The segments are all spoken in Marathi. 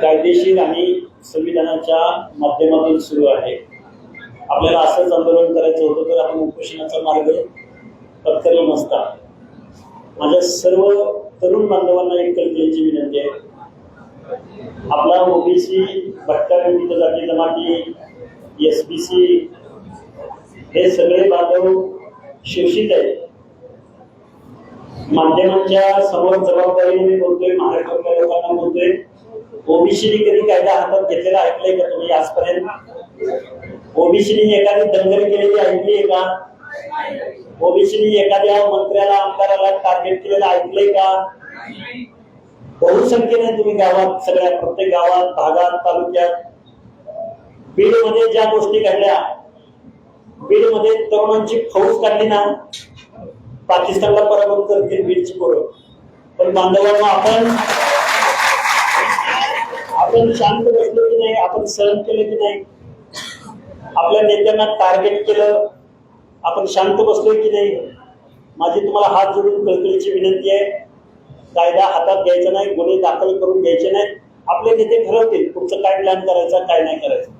कायदेशीर आणि संविधानाच्या माध्यमातून सुरू आहे. आपल्याला असंच आंदोलन करायचं होतं तर आपण उपोषणाचा मार्ग पत्करला नसता. माझ्या सर्व तरुण बांधवांना एक कल्पनेची विनंती आहे. आपला ओबीसी भटका विविध जाती जमाती एस बी सी हे सगळे बांधव शोषित आहेत. माध्यमांच्या समोर जबाबदारीने मी बोलतोय महाराष्ट्रातल्या लोकांना बोलतोय. ओबीसीने कधी कायदा हातात घेतलेला ऐकलंय का तुम्ही आजपर्यंत? ओबीसीने एखादी दंगल केलेली ऐकली आहे का? ओबीसीने एखाद्या मंत्र्याला आमदाराला टार्गेट केलेलं ऐकलंय का? बहुसंख्येने तुम्ही गावात सगळ्या प्रत्येक गावात भागात तालुक्यात. बीडमध्ये ज्या गोष्टी घडल्या बीडमध्ये तरुणांची फौज काढली ना पाकिस्तानला पराभूत करतील बीडची पोरं. पण बांधवांना आपण आपण शांत बसलो की नाही आपण सहन केलं की नाही? आपल्या नेत्यांना टार्गेट केलं आपण शांत बसलो की नाही? माझी तुम्हाला हात जोडून कळकळीची विनंती आहे. कायदा हातात घ्यायचा नाही गुन्हे दाखल करून घ्यायचे नाही आपले नेते ठरवतील पुढचं काय प्लॅन करायचा काय नाही करायचं.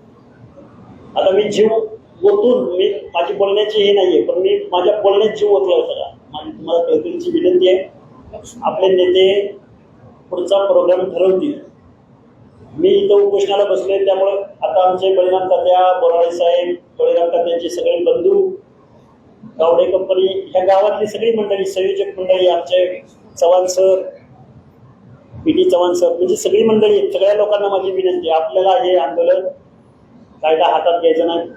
आता मी जीव ओतून मी माझी बोलण्याची हे नाहीये पण मी माझ्या बोलण्यात जीव ओतला सगळा. माझी तुम्हाला कळकळीची विनंती आहे. आपले नेते पुढचा प्रोग्राम ठरवतील. मी इथं उपोषणाला बसले त्यामुळे आता आमचे बळीराम तात्या बोराळे साहेब बळीराम तात्याचे सगळे बंधू गावडे कंपनी ह्या गावातली सगळी मंडळी संयोजक मंडळी आमचे Chavan sir P T Chavan sir म्हणजे सगळी मंडळी सगळ्या लोकांना माझी विनंती आहे. आपल्याला हे आंदोलन कायदा हातात घ्यायचं नाही.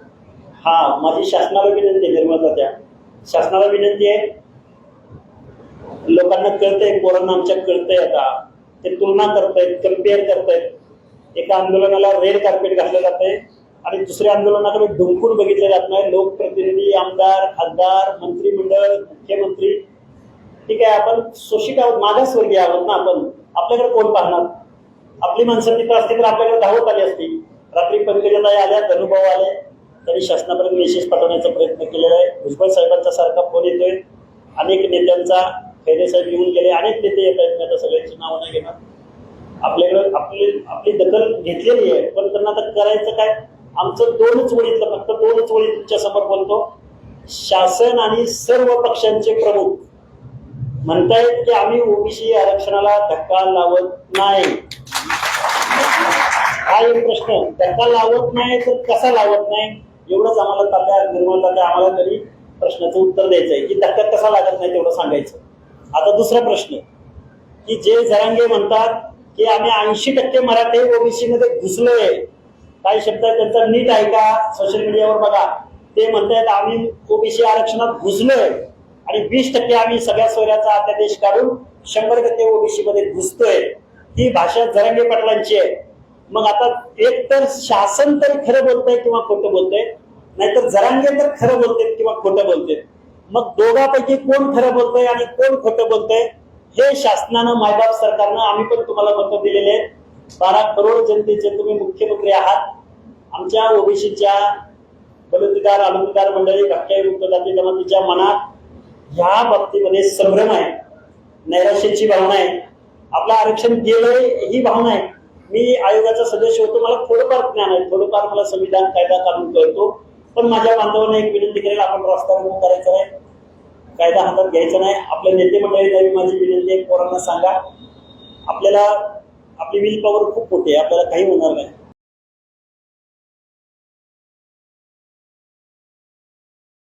हा माझी शासनाला विनंती आहे निर्माता त्या शासनाला विनंती आहे लोकांना कळतंय पोरांना आमच्या कळतंय आता. ते तुलना करतायत कंपेअर करतायत. एका आंदोलनाला रेड कार्पेट घातलं जातंय आणि दुसऱ्या आंदोलनाकडे डुंकून बघितलं जात नाही. लोकप्रतिनिधी आमदार खासदार मंत्रिमंडळ मुख्यमंत्री. ठीक आहे आपण शोषित आहोत मागासवर्गीय आहोत ना आपण. आपल्याकडे कोण पाहणार? आपली माणसं तिथं असती तर आपल्याकडे धावत आली असती. रात्री पंकजाताई आल्या धनुभाव आले. त्यांनी शासनापर्यंत मेसेज पाठवण्याचा प्रयत्न केलेला आहे. भुजबळ साहेबांचा सारखा फोन येतोय. अनेक नेत्यांचा खैरे साहेब येऊन गेले. अनेक नेते येत आहेत मी आता सगळ्यांची नावं नाही घेणार. आपल्याकडे आपली आपली दखल घेतलेली आहे. पण त्यांना आता करायचं काय? आमचं दोनच वळीतलं फक्त दोनच ओळी तुमच्यासमोर बोलतो. शासन आणि सर्व पक्षांचे प्रमुख म्हणतायत की आम्ही ओबीसी आरक्षणाला धक्का लावत नाही. हा एक प्रश्न. धक्का लावत नाही तर कसा लावत नाही? एवढंच आम्हाला तात्या निर्मळ तात्या आम्हाला तरी प्रश्नाचं उत्तर द्यायचं आहे. की धक्का कसा लागत नाही तेवढं सांगायचं. आता दुसरा प्रश्न. की जे जरांगे म्हणतात की आम्ही ऐंशी टक्के मराठे ओबीसी मध्ये घुसलोय. काही शब्द आहेत त्यांचा नीट ऐका सोशल मीडियावर बघा. ते म्हणतायत आम्ही ओबीसी आरक्षणात घुसलोय. आणि वीस टक्के आम्ही सगळ्या सोयऱ्याचा अध्यादेश काढून शंभर टक्के ओबीसी मध्ये घुसतोय. ही भाषा जरांगे पाटलांची आहे. मग आता एक तर शासन तर खरं बोलतंय किंवा खोटं बोलतंय नाहीतर जरांगे तर खरं बोलतेत किंवा खोटं बोलतेत मग दोघांपैकी कोण खरं बोलतंय आणि कोण खोटं बोलतंय? हे शासनानं मायबाप सरकारनं आम्ही पण तुम्हाला मतं दिलेले आहेत. बारा करोड जनतेचे तुम्ही मुख्यमंत्री आहात. आमच्या ओबीसीच्या बलुतेदार आनंददार मंडळी भटक्या मुक्त जमातीच्या मनात ह्या बाबतीमध्ये संभ्रम आहे. नैराश्याची भावना आहे. आपलं आरक्षण गेलंय ही भावना आहे. मी आयोगाचा सदस्य होतो मला थोडंफार ज्ञान आहे. थोडंफार मला संविधान कायदा कानून कळतो. पण माझ्या बांधवांना एक विनंती करेल आपण रस्ता रोको करायचा आहे. कायदा हातात घ्यायचा नाही. आपल्या नेते मंडळी माझी विनंती आहे पोरांना सांगा. आपल्याला आपली विल पॉवर खूप मोठी आहे. आपल्याला काही होणार नाही.